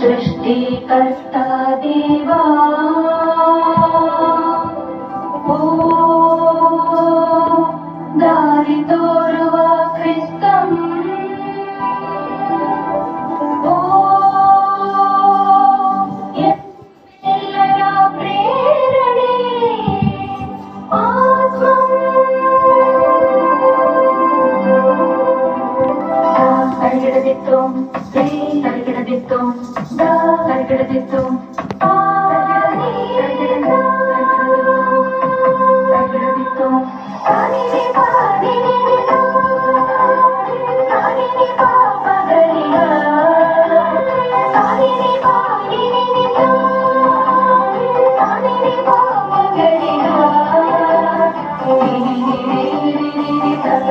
सृष्टिकर्ता देवा ओ दारितोर्वा क्रिस्तम् ओ यल्लरा प्रेरणे आत्मम् सा కరికెడదిత్తం దా కరికెడదిత్తం పా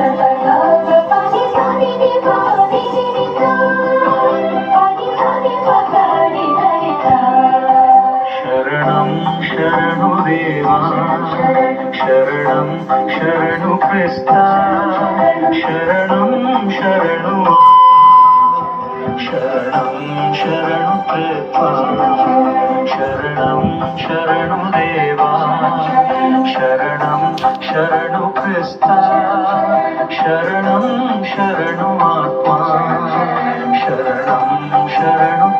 Thank you. శరణం శరణు క్రిస్త శరణం శరణు శరణం శరణు కృప శరణం శరణు దేవా శరణం శరణు క్రిస్త శరణం శరణు ఆత్మా శరణం శరణు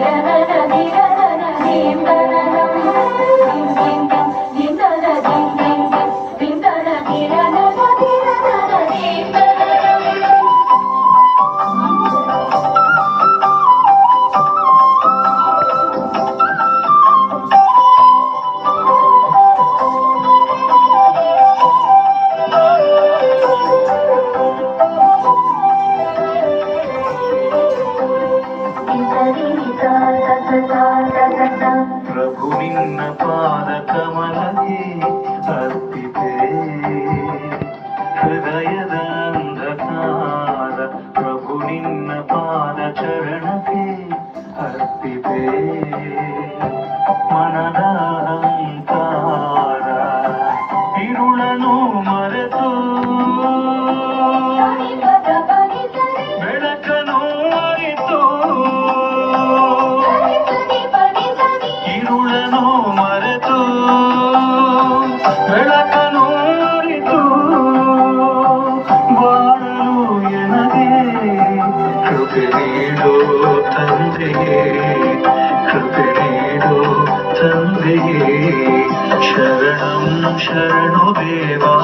Dear, dear, dear, dear, dear, dear, dear, dear, dear, ప్రభు నిన్న పాదకమలకి అర్పితే. హృదయద అంధకార ప్రభు నిన్న పాద చరణకి అర్పితే. మనదా ನೀಡೋ ತಂದೆಯೇ ಕೃಪೆ ನೀಡೋ ತಂದೆಯೇ ಶರಣಂ ಶರಣು ದೇವಾ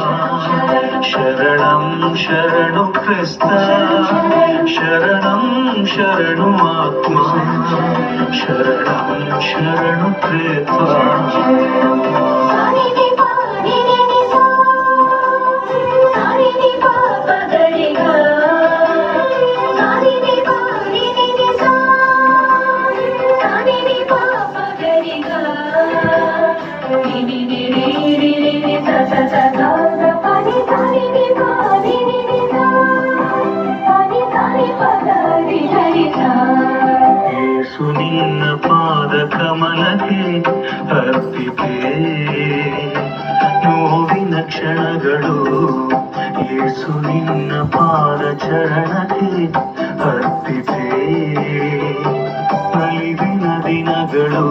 ಶರಣಂ ಶರಣು ಕ್ರಿಸ್ತ ಶರಣಂ ಶರಣು ಆತ್ಮ ಶರಣಂ ಶರಣು ಪಾದ ಕಮಲಕ್ಕೆ ಅರ್ಪಿತೆ ನೋವಿನ ಕ್ಷಣಗಳು ಏಸು ನಿನ್ನ ಪಾದ ಚರಣಕ್ಕೆ ಅರ್ಪಿತೆ ಅಳಿವಿನ ದಿನಗಳು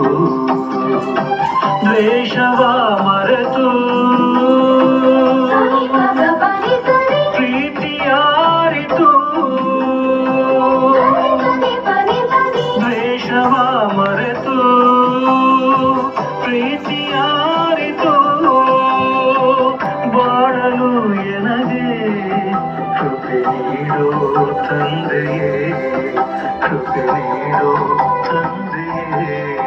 ದ್ವೇಷವ ಮರೆತು ಪ್ರೀತಿಯಾರಿತು ಬಾಳಲು ಎನಗೆ ಕೃಪೆ ನೀಡೋ ತಂದೆಯೇ ಕೃಪೆ ನೀಡೋ ತಂದೆಯೇ.